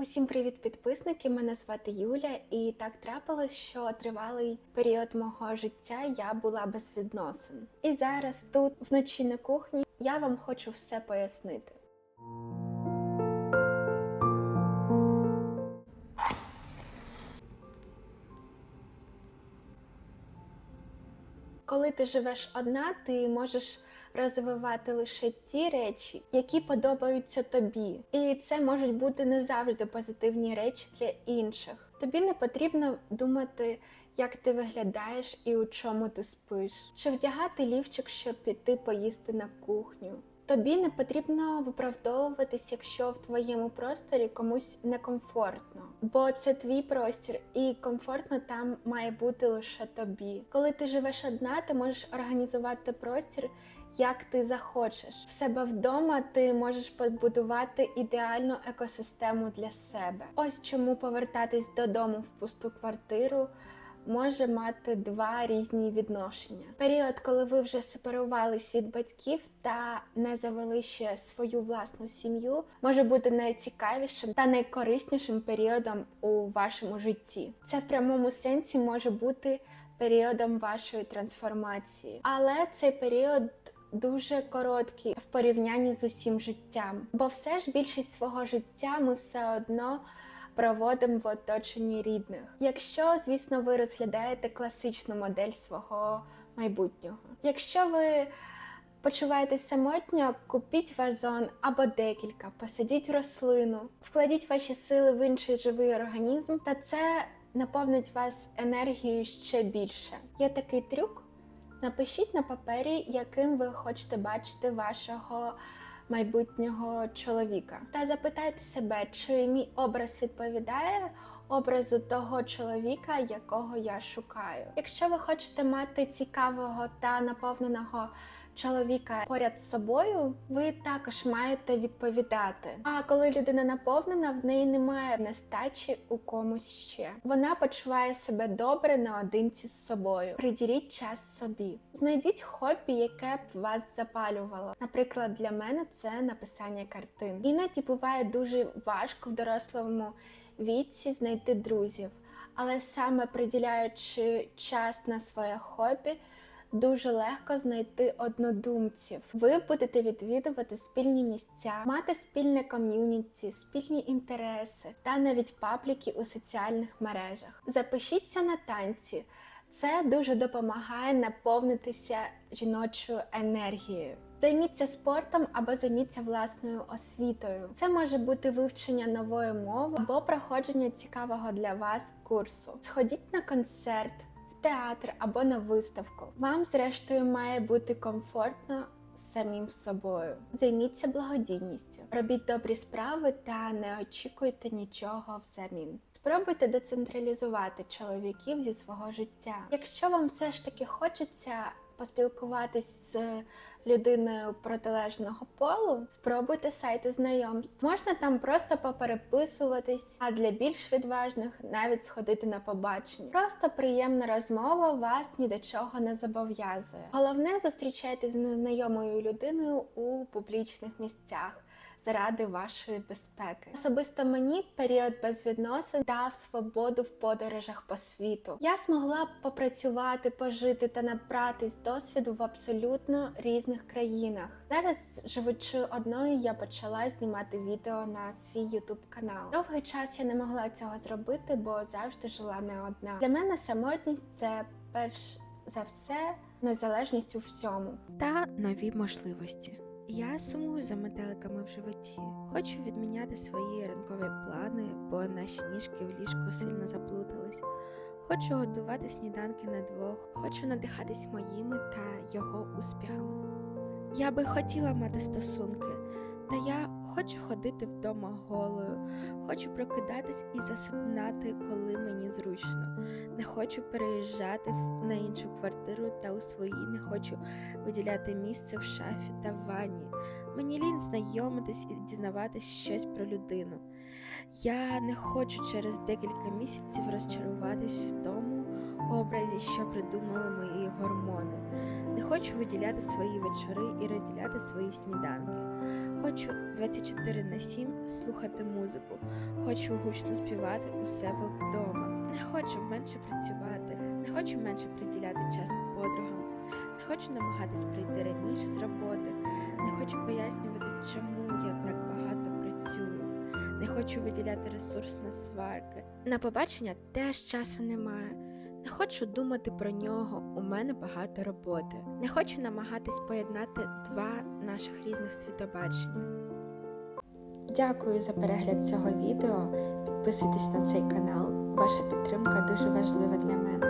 Усім привіт, підписники! Мене звати Юля, і так трапилось, що тривалий період мого життя я була без відносин. І зараз тут, вночі на кухні, я вам хочу все пояснити. Коли ти живеш одна, ти можеш розвивати лише ті речі, які подобаються тобі. І це можуть бути не завжди позитивні речі для інших. Тобі не потрібно думати, як ти виглядаєш і у чому ти спиш, чи вдягати лівчик, щоб піти поїсти на кухню. Тобі не потрібно виправдовуватись, якщо в твоєму просторі комусь некомфортно, бо це твій простір, і комфортно там має бути лише тобі. Коли ти живеш одна, ти можеш організувати простір. Як ти захочеш в себе вдома, ти можеш побудувати ідеальну екосистему для себе. Ось чому повертатись додому в пусту квартиру може мати два різні відношення. Період, коли ви вже сепарувались від батьків та не завели ще свою власну сім'ю, може бути найцікавішим та найкориснішим періодом у вашому житті. Це в прямому сенсі може бути періодом вашої трансформації, але цей період. Дуже короткий в порівнянні з усім життям, бо все ж більшість свого життя ми все одно проводимо в оточенні рідних. Якщо, звісно, ви розглядаєте класичну модель свого майбутнього. Якщо ви почуваєтесь самотньо, купіть вазон або декілька, посадіть рослину, вкладіть ваші сили в інший живий організм, та це наповнить вас енергією ще більше. Є такий трюк. Напишіть на папері, яким ви хочете бачити вашого майбутнього чоловіка, та запитайте себе, чи мій образ відповідає образу того чоловіка, якого я шукаю. Якщо ви хочете мати цікавого та наповненого чоловіка поряд з собою, ви також маєте відповідати. А коли людина наповнена, в неї немає нестачі у комусь ще. Вона почуває себе добре наодинці з собою. Приділіть час собі. Знайдіть хобі, яке б вас запалювало. Наприклад, для мене це написання картин. Іноді буває дуже важко в дорослому віці знайти друзів, але саме приділяючи час на своє хобі дуже легко знайти однодумців. Ви будете відвідувати спільні місця, мати спільне ком'юніті, спільні інтереси та навіть пабліки у соціальних мережах. Запишіться на танці. Це дуже допомагає наповнитися жіночою енергією. Займіться спортом або займіться власною освітою. Це може бути вивчення нової мови або проходження цікавого для вас курсу. Сходіть на концерт, театр або на виставку. Вам, зрештою, має бути комфортно самим собою. Займіться благодійністю, робіть добрі справи та не очікуйте нічого взамін. Спробуйте децентралізувати чоловіків зі свого життя. Якщо вам все ж таки хочеться поспілкуватись з людиною протилежного полу, спробуйте сайти знайомств. Можна там просто попереписуватись, а для більш відважних навіть сходити на побачення. Просто приємна розмова вас ні до чого не зобов'язує. Головне зустрічайтесь з незнайомою людиною у публічних місцях. Заради вашої безпеки. Особисто мені період без відносин дав свободу в подорожах по світу. Я змогла попрацювати, пожити та набратись досвіду в абсолютно різних країнах. Зараз, живучи одною, я почала знімати відео на свій ютуб канал. Довгий час я не могла цього зробити, бо завжди жила не одна. Для мене самотність це перш за все незалежність у всьому. та нові можливості. Я сумую за метеликами в животі. Хочу відміняти свої ранкові плани, бо наші ніжки в ліжку сильно заплутались. Хочу готувати сніданки на двох, хочу надихатись моїми та його успіхами. Я би хотіла мати стосунки, та я хочу ходити вдома голою, хочу прокидатись і засипнати, коли мені зручно. Не хочу переїжджати на іншу квартиру та у своїй не хочу виділяти місце в шафі та в ванні. Мені лінь знайомитись і дізнаватись щось про людину. Я не хочу через декілька місяців розчаруватись в тому, образі, що придумали мої гормони. Не хочу виділяти свої вечори і розділяти свої сніданки. Хочу 24 на 7 слухати музику. Хочу гучно співати у себе вдома. Не хочу менше працювати, не хочу менше приділяти час подругам. Не хочу намагатись прийти раніше з роботи. Не хочу пояснювати, чому я так багато працюю. Не хочу виділяти ресурс на сварки. На побачення теж часу немає. Не хочу думати про нього, у мене багато роботи. Не хочу намагатись поєднати два наших різних світобачення. Дякую за перегляд цього відео. Підписуйтесь на цей канал. Ваша підтримка дуже важлива для мене.